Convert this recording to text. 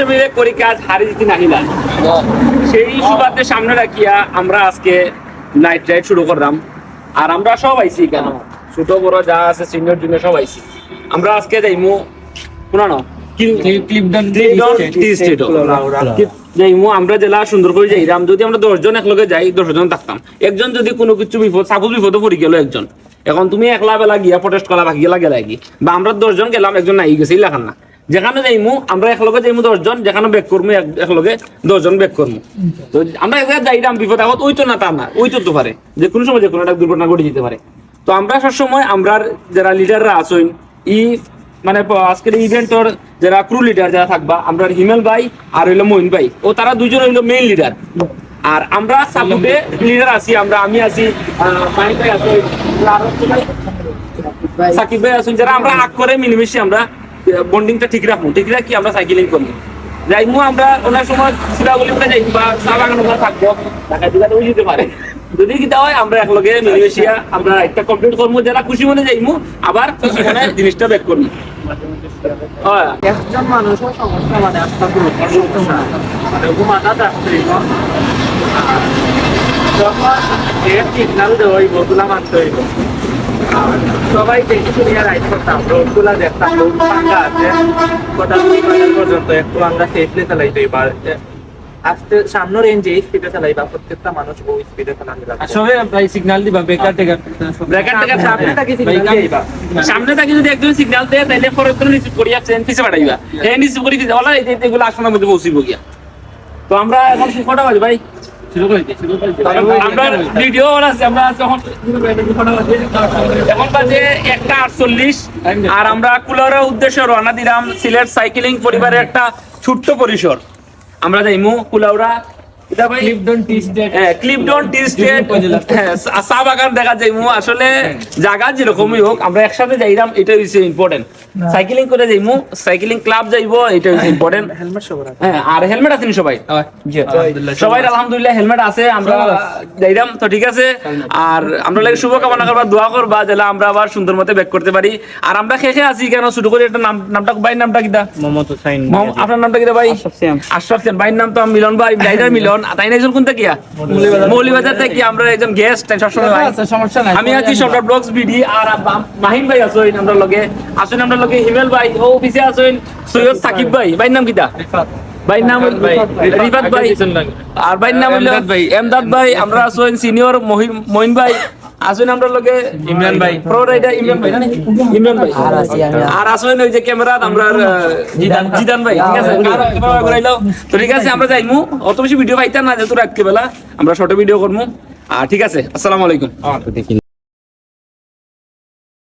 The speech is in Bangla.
কনস্টেবল পরীক্ষা আজ হারি জিতি সেই সুবাদে সামনে রাখিয়া আমরা আজকে নাইট রাইড শুরু করলাম। আর আমরা সব আইছি কেন? ছোট বড় যা আছে সিনিয়র জুনিয়র সব আইছি। আমরা আজকে যাইমু শুনানো আমরা জেলা সুন্দর করে যাইরাম। যদি আমরা দশজন একলগে যাই দশজন থাকতাম। একজন যদি কোনো কিছু বিপদ সাপোজ বিপদে পড়ে গেল একজন। এখন তুমি একলা বেলা গিয়া প্রটেস্ট করা বাকি গেলা গেলা কি বা আমরা দশজন গেলাম একজন নাই গেছে ইলাখান না। যেখানে যাইমু আমরা একলগে যাইমু দশজন যেখানে বেক করমু এক- একলগে দশজন বেক করমু। তো আমরা এক জায়গায় যাইরাম বিপদ আগত ওই তো না তা না ওই তো তো পারে। যে কোনো সময় যে কোনো একটা দুর্ঘটনা ঘটে যেতে পারে। তো আমরা সবসময় আমরা যারা লিডাররা আছেন ই মানে আজকের ইভেন্টর যারা ক্রু লিডার যারা থাকবা আমরা হিমেল ভাই আর হইল মইন ভাই। ও তারা দুজন হইল মেইন লিডার আর আমরা সাপোর্টে লিডার আছি আমরা আমি আছি মাহিন সাকিব ভাই আছেন যারা আমরা আগ করে মিলেমিশে আমরা বন্ডিংটা ঠিক রাখব। ঠিক রাখি আমরা সাইকেলিং করব? যাইমু আমরা ওনার সময় সিরাগুলি যাই বা চা বাগান ওখানে থাকব। ঢাকা দিঘাতে যেতে পারে। যদি কিতা হয় আমরা একলগে মিলেমিশিয়া আমরা একটা কমপ্লিট করব যারা খুশি মনে যাইমু আবার সেখানে জিনিসটা ব্যাক করব। একজন মানুষের সমস্যা মানে গুরুত্ব মানে ঘুমাটা যাত্রী যখন সিগনাল দেওয়া হইব তুলা মারতে হইব। সবাই দেখি শুনিয়া রাইড করতাম। রোডগুলা দেখতাম রোড ফাঁকা আছে। কটা পর্যন্ত একটু আমরা সেফলি চালাইতে এবার আস্তে সামনে রেঞ্জে স্পিডে চালাইবা প্রত্যেকটা মানুষ ওই স্পিডে চালানো লাগবে ভাই সিগন্যাল দিবা বেকার টেকার ব্রেকার টেকার সামনে থাকি ভাই, সিগনাল দিবা। সামনে থাকি যদি একজন সিগন্যাল দেয় তাহলে পরে তুমি রিসিভ করিয়া ট্রেন পিছে পাঠাইবা। এই করি বলা এই এগুলো আসনের মধ্যে পৌঁছিব গিয়া তো আমরা এখন কটা বাজে ভাই। আমরা ভিডিও আছে আমরা যখন এখন বাজে একটা আটচল্লিশ আর আমরা কুলারের উদ্দেশ্যে রওনা দিলাম সিলেট সাইকেলিং পরিবারের একটা ছোট্ট পরিসর। আমরা যাইমু কুলাউড়া এটা ভাই ক্লিপডন টি স্টেট হ্যাঁ ক্লিপডন টি স্টেট হ্যাঁ চা- চা বাগান দেখা যাইমু আসলে জায়গা যেরকমই হোক আমরা একসাথে যাইরাম এটা হচ্ছে ইম্পর্টেন্ট সাইকেলিং করে যাইমু সাইকেলিং ক্লাব যাইবো এটা হচ্ছে ইম্পর্টেন্ট হেলমেট সবার হ্যাঁ আর হেলমেট আছেন সবাই? সবাই আলহামদুলিল্লাহ হেলমেট আছে আমরা যাইরাম তো ঠিক আছে। আর আমরা লাগে শুভকামনা করবা দোয়া করবা যেন আমরা আবার সুন্দর মতে ব্যাক করতে পারি। আর আমরা খেখে আছি কেন? শুরু করে একটা নাম নামটা ভাই নামটা কিটা মোহাম্মদ হুসাইন। আপনার নামটা কিটা ভাই? আশরাফ ভাইয়ের নাম তো মিলন ভাই মিলন। আর তাই না একজন কোন থেকে মৌলিবাজার। থেকে আমরা একজন গেস্ট সবসময় ভাই? সমস্যা নাই। আমি আছি সম্রাট ব্লগস বিডি আর মাহিন ভাই আছেন আমরা লগে। আসেন আমরা লগে হিমেল ভাই ও অফিসে আছেন সৈয়দ সাকিব ভাই। ভাইয়ের নাম কিটা? ভাইয়ের নাম ভাই। রিফাত ভাই। আর ভাইয়ের নাম ভাই। এমদাদ ভাই আমরা আছেন সিনিয়র মহিন ভাই। আসেন আমরা লগে ইমরান ভাই। প্রো রাইডার ইমরান ভাই না ইমরান ভাই। আর আসেন ওই যে ক্যামেরা আমরা জিদান জিদান ভাই ঠিক আছে? ক্যামেরা ঘুরাইলো তো ঠিক আছে আমরা যাইমু। অত বেশি ভিডিও পাইতাম না যেহেতু রাখতে বেলা আমরা শর্ট ভিডিও করব আর ঠিক আছে আসসালামু আলাইকুম।